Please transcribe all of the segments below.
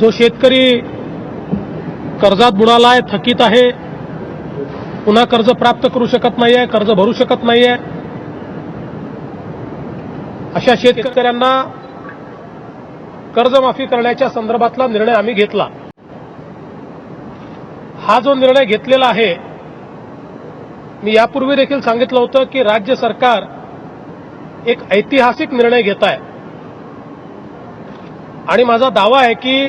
जो शेतकरी कर्जात बुडालाय थकीत आहे पुन्हा कर्ज प्राप्त करू शकत नाहीये कर्ज भरू शकत नाहीये अशा शेतकऱ्यांना कर्जमाफी करण्याच्या संदर्भातला निर्णय आम्ही घेतला. हा जो निर्णय घेतलेला आहे मी यापूर्वी देखील सांगितलं होतं की राज्य सरकार एक ऐतिहासिक निर्णय घेत आहे. आणि माझा दावा आहे की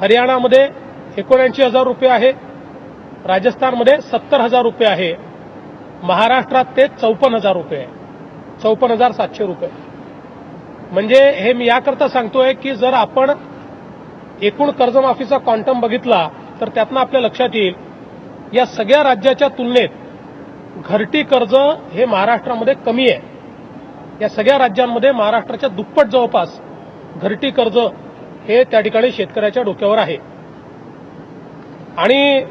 हरियाणामध्ये एकोणऐंशी हजार रुपये आहे. राजस्थानमध्ये सत्तर हजार रुपये आहे. महाराष्ट्रात ते चौपन्न हजार रुपये आहे. चौपन्न हजार सातशे रुपये. म्हणजे हे मी याकरता सांगतोय की जर आपण एकूण कर्जमाफीचा क्वांटम बघितला तर त्यातनं आपल्या लक्षात येईल या सगळ्या राज्याच्या तुलनेत घरटी कर्ज हे महाराष्ट्रामध्ये कमी आहे. या सगळ्या राज्यांमध्ये महाराष्ट्राच्या दुप्पट जवळपास घरटी कर्ज हे त्या ठिकाणी शेतकऱ्याच्या डोक्यावर आहे. आणि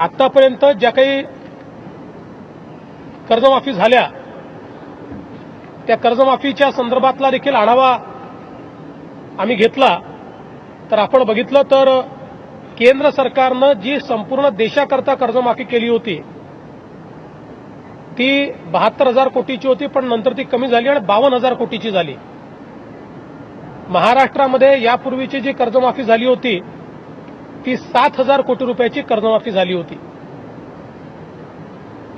आतापर्यंत ज्या काही कर्जमाफी झाल्या त्या कर्जमाफीच्या संदर्भातला देखील आढावा आम्ही घेतला. तर आपण बघितलं तर केंद्र सरकारनं जी संपूर्ण देशाकरता कर्जमाफी केली होती ती बहात्तर हजार कोटीची होती पण नंतर ती कमी झाली आणि बावन्न हजार कोटीची झाली. महाराष्ट्रामध्ये यापूर्वीची जी कर्जमाफी झाली होती ती सात हजार कोटी रुपयाची कर्जमाफी झाली होती.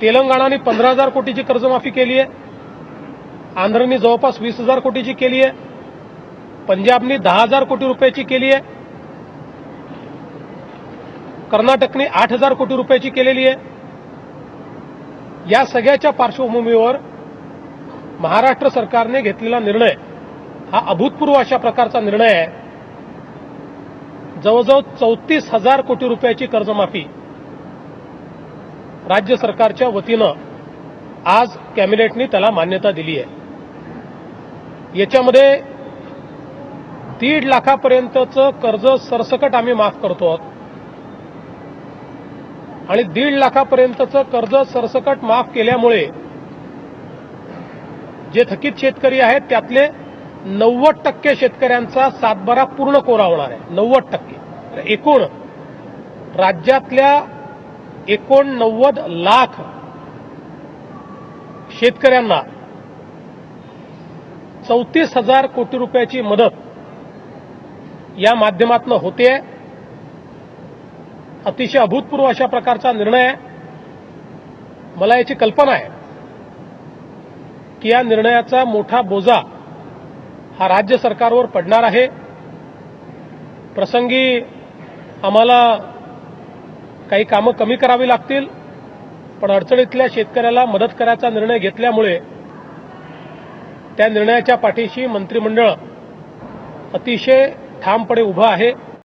तेलंगणाने पंधरा हजार कोटीची कर्जमाफी केली आहे. आंध्रनी जवळपास वीस हजार कोटीची केली आहे. पंजाबनी दहा हजार कोटी रुपयाची केली आहे. कर्नाटकने आठ हजार कोटी रुपयाची केलेली आहे. या सगळ्याच्या पार्श्वभूमीवर महाराष्ट्र सरकारने घेतलेला निर्णय हा अभूतपूर्व अशा प्रकारचा निर्णय आहे. जवळजवळ चौतीस हजार कोटी रुपयाची कर्जमाफी राज्य सरकारच्या वतीनं आज कॅबिनेटनी त्याला मान्यता दिली आहे. याच्यामध्ये दीड लाखापर्यंतचं कर्ज सरसकट आम्ही माफ करतो आहोत. आणि दीड लाखापर्यंतचं कर्ज सरसकट माफ केल्यामुळे जे थकीत शेतकरी आहेत त्यातले नव्वद टक्के शेतकऱ्यांचा सातबारा पूर्ण कोरा होणार आहे. नव्वद टक्के. एकूण राज्यातल्या एकोणनव्वद लाख शेतकऱ्यांना चौतीस हजार कोटी रुपयाची मदत या माध्यमातून होते. अतिशय अभूतपूर्व अशा प्रकारचा निर्णय मला याची कल्पना आहे की या निर्णयाचा मोठा बोजा हा राज्य सरकारवर पडणार आहे. प्रसंगी आम्हाला काही कामं कमी करावी लागतील पण अडचणीतल्या शेतकऱ्याला मदत करायचा निर्णय घेतल्यामुळे त्या निर्णयाच्या पाठीशी मंत्रिमंडळ अतिशय ठामपणे उभं आहे.